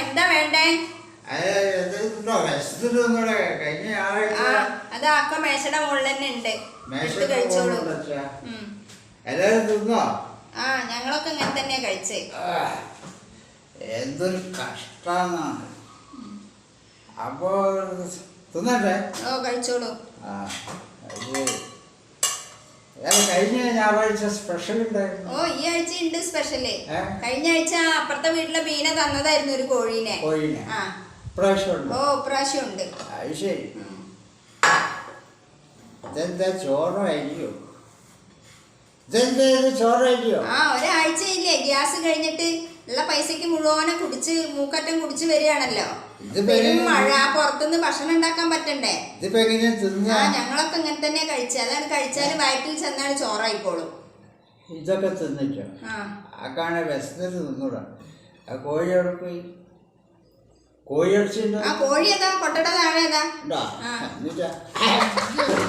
എന്താ വേണ്ടേ? അത് അക്ക മേശയുടെ മുകളിൽ തന്നെ ഉണ്ട് കഴിച്ചോളൂ ആ ഞങ്ങളൊക്കെ ഇങ്ങനെ തന്നെയാ കഴിച്ചേ. എന്തൊരു കഷ്ടാന്നാണ് അപ്പോ തിന്നട്ടെ? ഓ കഴിച്ചോളൂ. ആ. കഴിഞ്ഞ ഞായറാഴ്ച സ്പെഷ്യൽ ഉണ്ടായിരുന്നു. ഓ ഈ ആഴ്ച ഉണ്ട് സ്പെഷ്യൽ ഏ? കഴിഞ്ഞ ആഴ്ച അപ്പുറത്തെ വീട്ടിലെ മീനെ തന്നതായിരുന്നു ഒരു കോഴീനെ. കോഴിനെ. ഇപ്രാവശ്യം ഓ ഉണ്ട് അത് ശരി. ഉം. ഇതെന്താ ചോറായിരിക്കോ? ഇതെന്താ ഇത് ചോറായിരിക്കോ? ആ ഒരാഴ്ചയില്ലേ ഗ്യാസ് കഴിഞ്ഞിട്ട് ഉള്ള പൈസക്ക് മുഴുവനെ കുടിച്ച് മൂക്കറ്റം കുടിച്ച് വരികയാണല്ലോ. പെരും മഴ. പുറത്തുനിന്ന് ഭക്ഷണം ഉണ്ടാക്കാൻ പറ്റണ്ടേ? ആ ഞങ്ങളൊക്കെ ഇങ്ങനെ തന്നെ കഴിച്ചത് അതാണ് കഴിച്ചാൽ വയറ്റിൽ ചെന്നാൽ ചോറായിക്കോളും. ഇതൊക്കെ തിന്നിട്ടോ? ആ. കാണ വിശന്നിട്ട് തിന്നൂടാ. ആ കോഴി അവിടെ പോയി? കോഴി അടിച്ചിട്ടുണ്ടോ ആ കോഴി ഏതാ? കൊട്ടട താഴെ ഏതാ?